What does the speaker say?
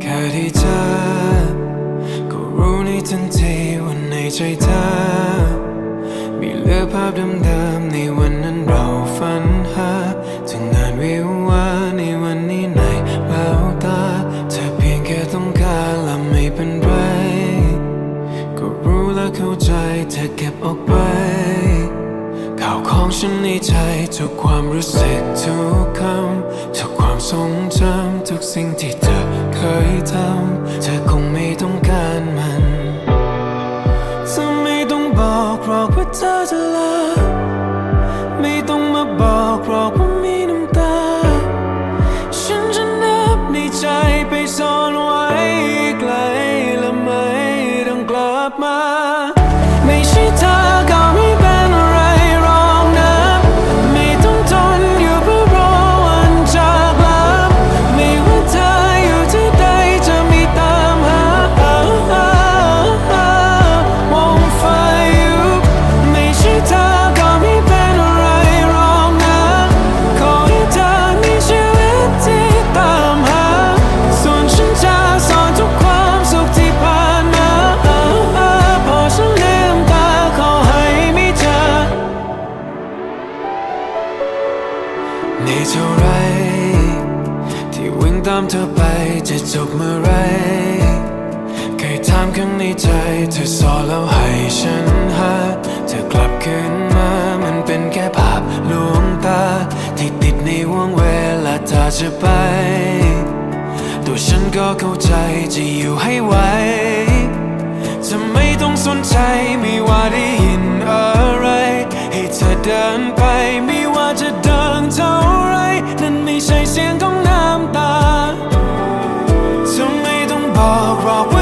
แค่ที่เจอก็รู้ในทันทีว่าในใจเธอ มีเลือภาพดิๆในวันนั้นเราฝันหาถึงงานวิวาในวันนี้ในแววตา เธอเพียงแค่ต้องการและไม่เป็นไร ก็รู้และเข้าใจเธอเก็บออกไป ข่าวของฉันในใจทุกความรู้สึกทุกคำทุกความทรงจำทุกสิ่งที่เธอเคยทำเธอคงไม่ต้องการมันเธอไม่ต้องบอกหรอกว่าเธอจะลาไม่ต้องมาบอกหรอกว่ามีน้ำ เท่าไร ที่วิ่งตามเธอไปจะจบเมื่อไรใครถามข้างในใจเธอสอแล้วให้ฉันหาเธอกลับคืนมามันเป็นแค่ภาพลวงตา ที่ติดในวงเวลาเธอจะไป ตัวฉันก็เข้าใจจะอยู่ให้ไหวจะไม่ต้องสนใจไม่ว่าได้ยินอะไร ให้เธอเดินไปไม่ว่าจะ ใช่เสียงของน้ำตาจะไม่ต้องบอกหรอก